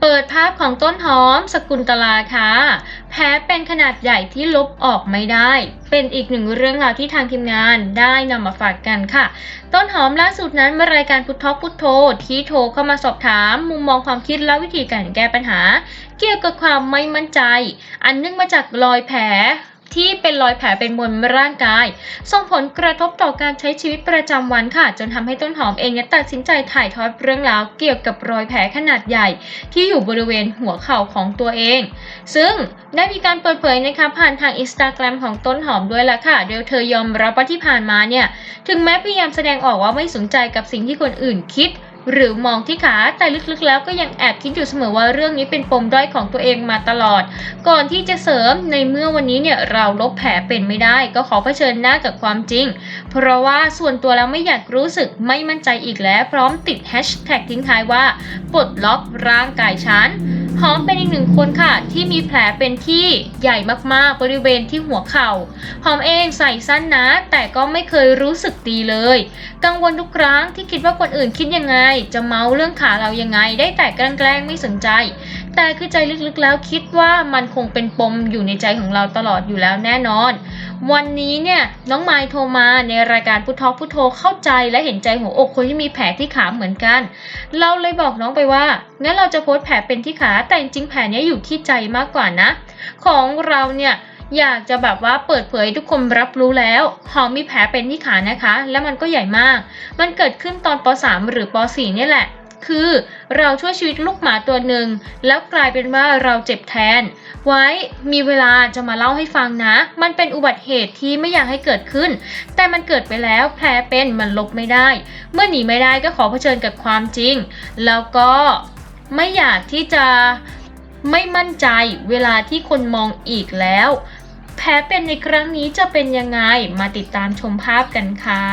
เปิดภาพของต้นหอมสกุลตลาค่ะแพ้เป็นขนาดใหญ่ที่ลบออกไม่ได้ เป็นอีกหนึ่งเรื่องราวที่ทางทีมงานได้นำมาฝากกันค่ะ ต้นหอมล่าสุดนั้นมารายการพุทธอพุทโธที่โทรเข้ามาสอบถาม มุมมองความคิดและวิธีการแก้ปัญหา เกี่ยวกับความไม่มั่นใจ อันเนื่องมาจากรอยแผล ที่เป็นรอยแผลเป็นบนร่างกาย ส่งผลกระทบต่อการใช้ชีวิตประจำวันค่ะ จนทำให้ต้นหอมเองตัดสินใจถ่ายทอดเรื่องราวเกี่ยวกับรอยแผลขนาดใหญ่ ที่อยู่บริเวณหัวเข่าของตัวเอง ซึ่งได้มีการเปิดเผยนะคะผ่านทางอินสตาแกรมของต้นหอมด้วยละค่ะโดยเธอยอมรับว่าที่ผ่านมาเนี่ย ถึงแม้พยายามแสดงออกว่าไม่สนใจกับสิ่งที่คนอื่นคิด หรือมองที่ขาแต่ลึกๆแล้วก็ยังแอบคิดอยู่เสมอว่าเรื่องนี้เป็นปมด้อยของตัวเองมาตลอด ก่อนที่จะเสริมในเมื่อวันนี้เนี่ยเราลบแผลเป็นไม่ได้ ก็ขอเผชิญหน้ากับความจริง เพราะว่าส่วนตัวแล้วไม่อยากรู้สึกไม่มั่นใจอีกแล้ว พร้อมติดแฮชแท็กทิ้งท้ายว่าปลดล็อกร่างกายฉัน หอมเป็นอีกหนึ่งคนค่ะ ที่มีแผลเป็นที่ใหญ่มากๆบริเวณที่หัวเข่าหอมเองใส่สั้นนะ แต่ก็ไม่เคยรู้สึกดีเลย กังวลทุกครั้งที่คิดว่าคนอื่นคิดยังไง จะเมาเรื่องขาเรายังไง ได้แต่แกล้งไม่สนใจ แต่คือใจลึกๆแล้วคิดว่ามันคงเป็นปมอยู่ในใจของเราตลอดอยู่แล้วแน่นอน วันนี้เนี่ยน้องไมค์โทรมาในรายการพุททอพุทโธเข้าใจและเห็นใจหัวอกคนที่มีแผลที่ขาเหมือนกัน เราเลยบอกน้องไปว่างั้นเราจะโพสแผลเป็นที่ขาแต่จริงแผลเนี้ยอยู่ที่ใจมากกว่านะ ของเราเนี่ยอยากจะแบบว่าเปิดเผยทุกคนรับรู้แล้วหอมมีแผลเป็นที่ขานะคะ และมันก็ใหญ่มาก มันเกิดขึ้นตอนป .3 หรือป .4 นี่แหละ คือเราช่วยชีวิตลูกหมาตัวหนึ่งแล้วกลายเป็นว่าเราเจ็บแทน ไว้มีเวลาจะมาเล่าให้ฟังนะ มันเป็นอุบัติเหตุที่ไม่อยากให้เกิดขึ้น แต่มันเกิดไปแล้วแผลเป็นมันลบไม่ได้ เมื่อหนีไม่ได้ก็ขอเผชิญกับความจริง แล้วก็ไม่อยากที่จะไม่มั่นใจเวลาที่คนมองอีกแล้ว แผลเป็นในครั้งนี้จะเป็นยังไงมาติดตามชมภาพกันค่ะ